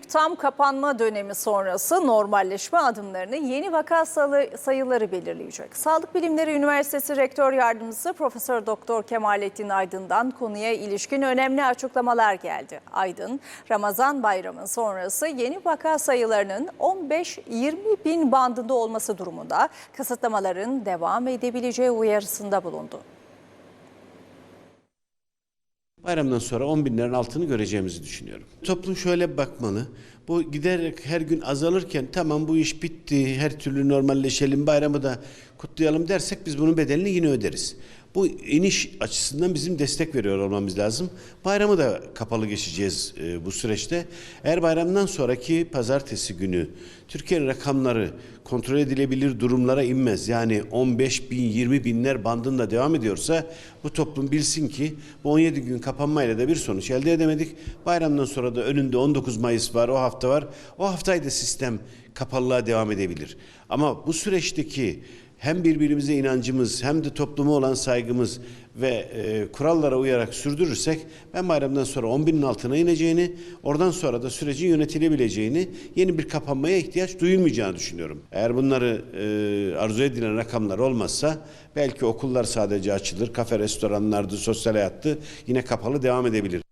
Tam kapanma dönemi sonrası normalleşme adımlarını yeni vaka sayıları belirleyecek. Sağlık Bilimleri Üniversitesi Rektör Yardımcısı Profesör Doktor Kemalettin Aydın'dan konuya ilişkin önemli açıklamalar geldi. Aydın, Ramazan bayramı sonrası yeni vaka sayılarının 15-20 bin bandında olması durumunda kısıtlamaların devam edebileceği uyarısında bulundu. Bayramdan sonra 10 binlerin altını göreceğimizi düşünüyorum. Toplum şöyle bakmalı. Bu giderek her gün azalırken tamam bu iş bitti, her türlü normalleşelim, bayramı da kutlayalım dersek biz bunun bedelini yine öderiz. Bu iniş açısından bizim destek veriyor olmamız lazım. Bayramı da kapalı geçeceğiz e, bu süreçte. Eğer bayramdan sonraki pazartesi günü Türkiye'nin rakamları kontrol edilebilir durumlara inmez. Yani 15 bin, 20 binler bandında devam ediyorsa bu toplum bilsin ki bu 17 gün kapanmayla da bir sonuç elde edemedik. Bayramdan sonra da önünde 19 Mayıs var, o hafta var. O haftayı da sistem kapalılığa devam edebilir. Ama bu süreçteki hem birbirimize inancımız hem de topluma olan saygımız ve e, kurallara uyarak sürdürürsek ben bayramdan sonra 10 binin altına ineceğini, oradan sonra da sürecin yönetilebileceğini, yeni bir kapanmaya ihtiyaç duyulmayacağını düşünüyorum. Eğer bunları e, arzu edilen rakamlar olmazsa belki okullar sadece açılır, kafe restoranlardı, sosyal hayattı yine kapalı devam edebilir.